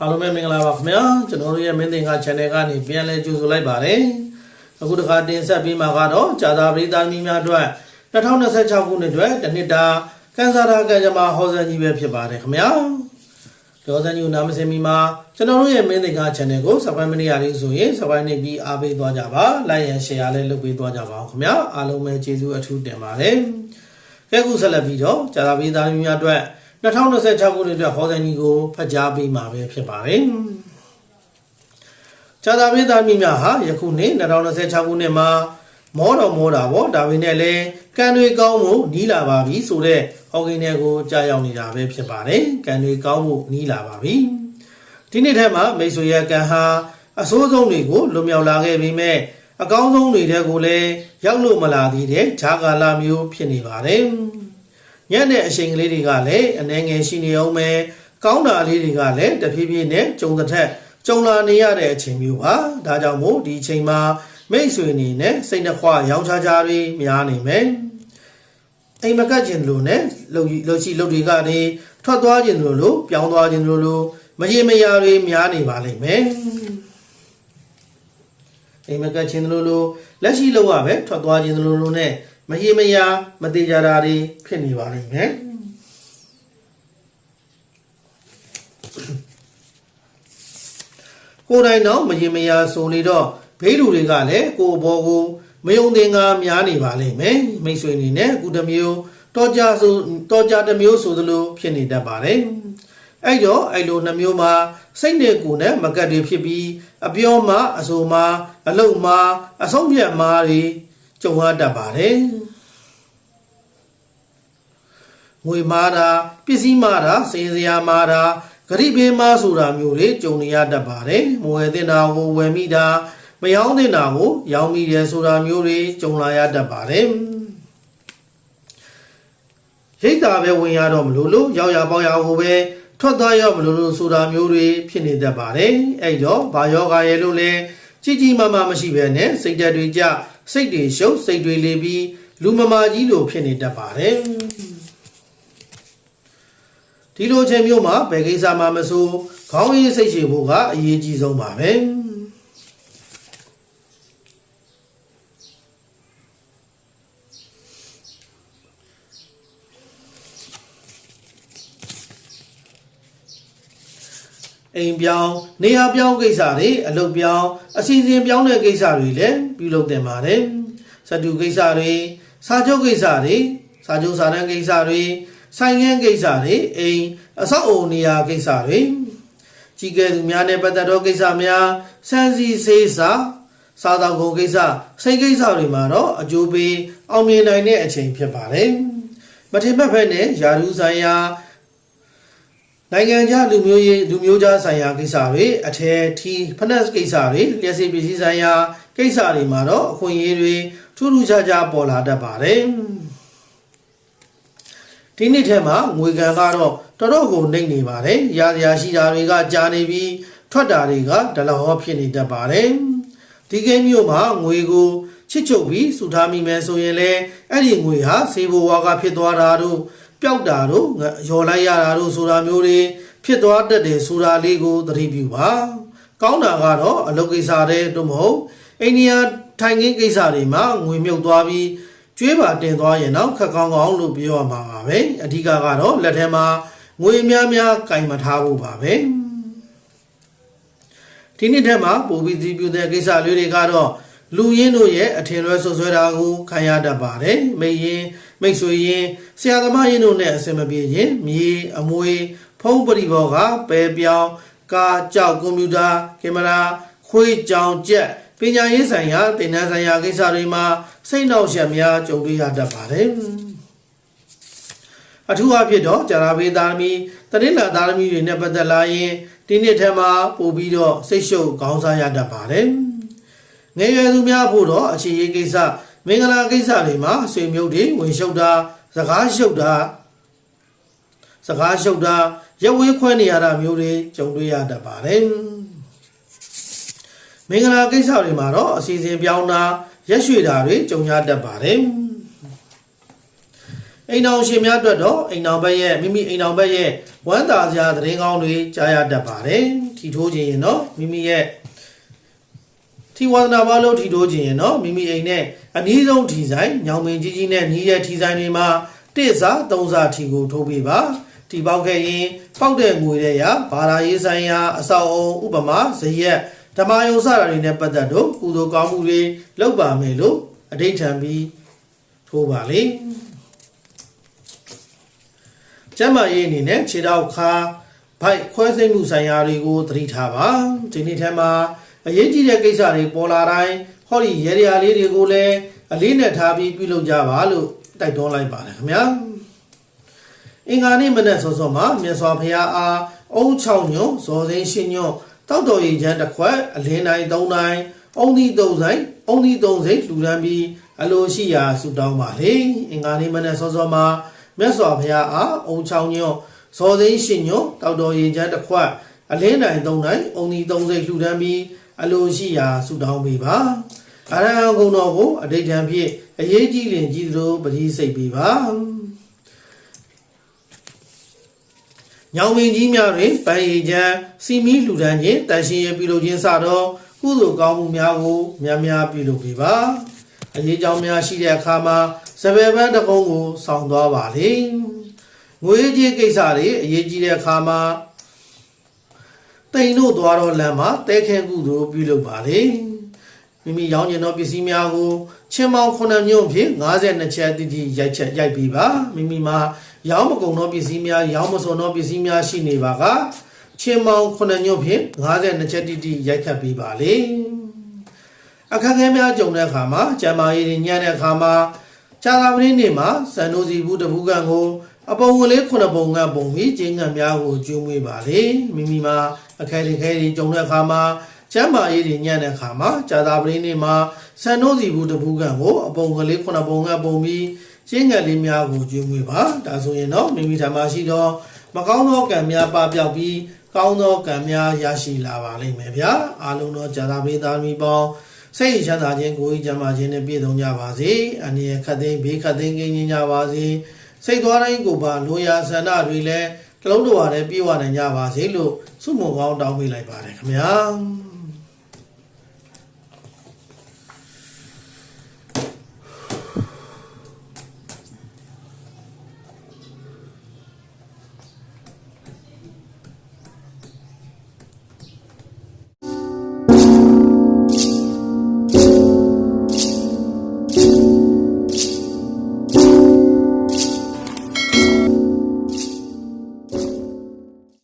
အားလုံးပဲမင်္ဂလာပါခင်ဗျာကျွန်တော်တို့ရဲ့မင်းသင်္ကာ channel ကနေပြန်လည်ကြိုဆိုလိုက်ပါတယ်အခုတစ်ခါတင်ဆက်ပေးမှာကတော့ဂျာသာပရိသတ်မိများအတွက်2026ခုနှစ်အတွက်တစ်နှစ်တာကန်ဆာတာကံကြမ္မာဟောစံကြီးပဲဖြစ်ပါတယ်ခင်ဗျာဒေါ်စံကြီးကိုနာမစင်မိမှာကျွန်တော်တို့ရဲ့မင်းသင်္ကာ channel ကို subscribe မနေရသေးဆိုရင် subscribe နေပြီးအားပေးသွားကြပါ like and share လည်းလုပ်ပေးသွားကြပါအောင်ခင်ဗျာအားလုံးပဲကျေးဇူးအထူးတင်ပါတယ်ကဲခုဆက်လက်ပြီးတော့ဂျာသာပရိသတ်မိများအတွက် 2026ခုနှစ်အတွက်ဟောစံကြီးကိုဖတ်ကြားပေးမှာပဲဖြစ်ပါတယ်။ဇာတာပိသားမိများဟာယခုနှစ်2026ခုနှစ်မှာမောတော်မောတာပေါ့ဒါပေမဲ့လည်းကံတွေကောင်းမှုနီးလာပါပြီဆိုတော့ဟောကိန်းတွေကိုကြားရောက်နေတာပဲဖြစ်ပါတယ်။ကံတွေကောင်းမှုနီးလာပါပြီ။ဒီနှစ်ထဲမှာမိတ်ဆွေရဲ့ကံဟာအဆိုးဆုံးတွေကိုလွန်မြောက်လာခဲ့ပြီးမဲ့အကောင်းဆုံးတွေတဲ့ကိုလည်းရောက်လို့မလာသေးတဲ့ဂျာကာလာမျိုးဖြစ်နေပါတယ်။ ညနေအချိန်ကလေးတွေကလည်းအနှဲငယ်ရှိနေအောင်ပဲကောင်းတာလေးတွေကလည်းတဖြည်းဖြည်းနဲ့ကြုံတစ်ထက်ကြုံလာနေရတဲ့အချိန်မျိုးပါဒါကြောင့်မို့ဒီအချိန်မှာမိတ်ဆွေနေနဲ့စိတ်နှခွရောင်းချကြတွေများနေမယ်အိမ်မကတ်ခြင်းလို့နဲ့လှုပ်လှုပ်ရှိလှုပ်တွေကနေထွက်သွားခြင်းလို့လို့ပြောင်းသွားခြင်းလို့လို့မရေမရာတွေများနေပါလိမ့်မယ်အိမ်မကတ်ခြင်းလို့လို့လက်ရှိလောက်ရပဲထွက်သွားခြင်းလို့လို့နဲ့ မရေမရာမတိကြတာတွေဖြစ်နေပါလိမ့်မယ်ကိုယ်တိုင်တော့မရေမရာဆိုနေတော့ဘေးလူတွေကလည်းကိုယ်ဘောကိုမယုံသင်္ကာများနေပါလိမ့်မယ်မိတ်ဆွေအနေနဲ့ကုတမျိုးတော်ကြဆိုတော်ကြတစ်မျိုးဆိုသလိုဖြစ်နေတတ်ပါတယ်အဲ့တော့အဲ့လိုနှမျိုးမှာစိတ်နဲ့ကိုယ်နဲ့မကတ်တွေဖြစ်ပြီးအပြောမှအဆိုမှအလုံမှအဆုံးဖြတ်မှတွေ ကြုံရတတ်ပါတယ်ငွေမားတာပစ္စည်းမားတာစေစရာမားတာဂရိဘေးမားဆိုတာမျိုးတွေကြုံနေရတတ်ပါတယ်မဝယ်တင်တာကိုဝယ်မိတာမယောင်းတင်တာကိုရောင်းမိတယ်ဆိုတာမျိုးတွေကြုံလာရတတ်ပါတယ်ရိတ်တာပဲဝင်ရတော့မလို့လို့ရောက်ရပေါက်ရဟိုပဲထွက်သွားရမလို့လို့ဆိုတာမျိုးတွေဖြစ်နေတတ်ပါတယ်အဲ့တော့ဘာယောဂါရဲ့လို့လဲကြီးကြီးမားမားမရှိဘဲနဲ့စိတ်ဓာတ်တွေကြ စိတ်တွေရှုပ်စိတ်တွေလေပြီးလူမမာကြီးလိုဖြစ်နေတတ်ပါတယ်ဒီလိုချိန်မျိုးမှာဘယ်ကိစ္စမှမဆိုခေါင်းရည်စိတ်ရှည်ဖို့ကအရေးကြီးဆုံးပါပဲ အိမ်ပြောင်းနေရာပြောင်းကိစ္စတွေအလုပ်ပြောင်းအစီအစဉ်ပြောင်းတဲ့ကိစ္စတွေလည်းပြုလုပ်တင်ပါတယ်စတူကိစ္စတွေစာချုပ်ကိစ္စတွေစာချုပ်စာတမ်းကိစ္စတွေဆိုင်ငန်းကိစ္စတွေအိမ်အဆောက်အုံနေရာကိစ္စတွေကြီးကဲသူများနဲ့ပတ်သက်သောကိစ္စများစံစီစေးစာစားတောက်ကုန်ကိစ္စစိတ်ကိစ္စတွေမှာတော့အကျိုးပေးအောင်မြင်နိုင်တဲ့အချိန်ဖြစ်ပါတယ်မထင်မှတ်ဖက်နဲ့ယာရုဆိုင်ရာ နိုင်ငံခြားလူမျိုးရေးလူမျိုးခြားဆိုင်ရာကိစ္စတွေအထယ်ထီဖနက်ကိစ္စတွေလျှက်စီပစ္စည်းဆိုင်ရာကိစ္စတွေမှာတော့အခွင့်အရေးတွေထူးထူးခြားခြားပေါ်လာတတ်ပါတယ်ဒီနှစ်ထဲမှာငွေကံကတော့တော်တော်ကိုနှိမ့်နေပါတယ်။ရာရာရှိတာတွေကကြာနေပြီးထွက်တာတွေကဒလဟောဖြစ်နေတတ်ပါတယ်။ဒီကိန်းမျိုးမှာငွေကိုချစ်ချုပ်ပြီးစုထားမိမယ်ဆိုရင်လည်းအဲ့ဒီငွေဟာစေဘဝါကဖြစ်သွားတာတို့ ပျောက်တာတို့ရော်လိုက်ရတာတို့ဆိုတာမျိုးတွေဖြစ်သွားတတ်တယ်ဆိုတာလေးကိုသတိပြုပါ။ကောင်းတာကတော့အလုပ်ကိစ္စတွေတို့မဟုတ်အိန္ဒိယထိုင်ခင်းကိစ္စတွေမှာငွေမြုပ်သွားပြီးကျွေးပါတင်သွားရင်တော့ခက်ကောင်းကောင်းလို့ပြောရမှာပါပဲအဓိကကတော့လက်ထဲမှာငွေများများကင်မထားဖို့ပါပဲဒီနေ့ထဲမှာပိုပြီးဒီပြူတဲ့ကိစ္စလေးတွေကတော့လူရင်းတို့ရဲ့အထင်လွဲဆွဆွဲတာကိုခံရတတ်ပါတယ်မိရင် မိတ်ဆွေရင်ဆရာသမားရင်တို့နဲ့အဆင်မပြေရင်မြေအမွေဖုံးပရိဘောကပယ်ပြောင်းကာကြောက်ကွန်ပျူတာကင်မရာခွေးကြောင်ကြက်ပညာရေးဆိုင်ရာသင်တန်းဆိုင်ရာကိစ္စတွေမှာစိတ်နှောက်ယှက်များကြုံတွေ့ရတတ်ပါတယ်အထူးအဖြစ်တော့ကြာရာဘေးသားသမီးတတိလာသားသမီးတွေနဲ့ပတ်သက်လာရင်ဒီနှစ်ထဲမှာပို့ပြီးတော့စိတ်ရှုပ်ခေါင်းစားရတတ်ပါတယ်ငယ်ရွယ်သူများဖို့တော့အခြေရေးကိစ္စ မင်္ဂလာကိစ္စတွေမှာဆွေမျိုးတွေဝင်ရှုပ်တာစကားရှုပ်တာစကားရှုပ်တာရဝေးခွဲနေရတာမျိုးတွေကြုံတွေ့ရတတ်ပါတယ်မင်္ဂလာကိစ္စတွေမှာတော့အစီအစဉ်ပြောင်းတာရက်ရွှေတာတွေကြုံရတတ်ပါတယ်အိမ်တော်ရှင်များအတွက်တော့အိမ်တော်ဘက်ရဲ့မိမိအိမ်တော်ဘက်ရဲ့ဝမ်းသာစရာသတင်းကောင်းတွေကြားရတတ်ပါတယ်ထီထိုးခြင်းရင်တော့မိမိရဲ့ ထီဝန္ဒနာဘာလို့ထီထိုးခြင်းရင်တော့မိမိအိမ်နဲ့အနည်းဆုံးထီဆိုင်ညောင်မင်းကြီးကြီးနဲ့နီးရဲ့ထီဆိုင်တွေမှာတစ်စားသုံးစားထီကိုထိုးပေးပါတီပေါက်ခဲ့ရင်ပေါက်တဲ့ငွေတဲ့ရာဘာသာရေးဆိုင်ရာအဆောက်အုံဥပမာဇရက်ဓမ္မယုံစတာတွေနဲ့ပတ်သက်တော့ကုသိုလ်ကောင်းမှုတွေလုပ်ပါမယ်လို့အဋိဌံပြီးထိုးပါလေကျမ်းမာရေးအနေနဲ့ခြေထောက်ခါဘိုက်ခွဲစိတ်မှုဆိုင်ရာတွေကိုသတိထားပါဒီနေ့ထဲမှာ အရေးကြီးတဲ့ကိစ္စတွေပေါ်လာတိုင်းဟောဒီရေရာလေးတွေကိုလည်းအလေးနဲ့ထားပြီးပြုလုပ်ကြပါလို့တိုက်တွန်းလိုက်ပါတယ်ခင်ဗျာအင်္ဂါနေ့မနက်စောစောမှာမြတ်စွာဘုရားအားအုံ6ညွန့်ဇော်သိန်းရှင်းညွန့်တောက်တော်ရင်ချမ်းတစ်ခွက်အလင်းတိုင်း3တိုင်းအုံဒီ3ဆိုင်အုံဒီ3စိတ်လှူဒန်းပြီးအလိုရှိရာဆုတောင်းပါလေအင်္ဂါနေ့မနက်စောစောမှာမြတ်စွာဘုရားအားအုံ6ညွန့်ဇော်သိန်းရှင်းညွန့်တောက်တော်ရင်ချမ်းတစ်ခွက်အလင်းတိုင်း3တိုင်းအုံဒီ3စိတ်လှူဒန်းပြီး အလိုရှိရာဆုတောင်းပေးပါအရဟံဂုဏ်တော်ကိုအဋိဌံဖြင့်အရေးကြီးလင်ကြီးသလိုပတိစိတ်ပေးပါညောင်မင်းကြီးများတွင်ပန်းရည်ချမ်းစီမီလှူဒန်းခြင်းတန်ရှင်ရပြုလုပ်ခြင်းစသောကုသိုလ်ကောင်းမှုများကိုများများပြုလုပ်ပေးပါအရေးကြောင်းများရှိတဲ့အခါမှာစပယ်ပန်းတစ်ကုန်းကိုဆောင်းသွားပါလေငွေကြေးကိစ္စတွေအရေးကြီးတဲ့အခါမှာ တိန်တို့သွားတော့လမ်းမှာတဲခဲကုသိုလ်ပြုလုပ်ပါလေမိမိရောင်းကျင်သောပစ္စည်းများကိုချင်းမောင်းခုနှစ်ညွန့်ဖြင့်52ချက်တိတိရိုက်ချက်ရိုက်ပြီးပါမိမိမှာရောင်းမကုန်သောပစ္စည်းများရောင်းမစုံသောပစ္စည်းများရှိနေပါကချင်းမောင်းခုနှစ်ညွန့်ဖြင့်52ချက်တိတိရိုက်ခတ်ပြီးပါလေအခက်အခဲများကြုံတဲ့အခါမှာကျမ်းမာရေးညံ့တဲ့အခါမှာခြာလာပရင်းနေမှာစံနိုးစီဘူးတပူကန်ကို အပုံကလေးခုနှစ်ပုံကပုံပြီးကျင်းငံများကိုကျွေးမွေးပါလေမိမိမှာအခက်အခဲတွေကြုံတဲ့အခါမှာကျမ်းမာရေးတွေညံ့တဲ့အခါမှာဂျာတာပရင်းနေမှာစံနိုးစီဘူးတပူကန်ကိုအပုံကလေးခုနှစ်ပုံကပုံပြီးကျင်းငံလေးများကိုကျွေးမွေးပါဒါဆိုရင်တော့မိမိဓမ္မရှိတော့မကောင်းသောကံများပပျောက်ပြီးကောင်းသောကံများရရှိလာပါလိမ့်မယ်ဗျာအားလုံးသောဂျာတာပရင်းသားသမီးပေါင်းစိတ်ချမ်းသာခြင်းကိုယ်ကြီးကျမ်းမာခြင်းနဲ့ပြည့်စုံကြပါစေ။အနည်းခတ်သိမ်းဘေးခတ်သိမ်းကင်းကြပါစေ။ စိတ်သွားတိုင်းကိုပါလိုရာဆန္ဒတွေလည်းတစ်လုံးတစ်ဝါတည်းပြည့်ဝနိုင်ကြပါစေလို့ဆုမွန်ကောင်းတောင်းပေးလိုက်ပါတယ်ခင်ဗျာ။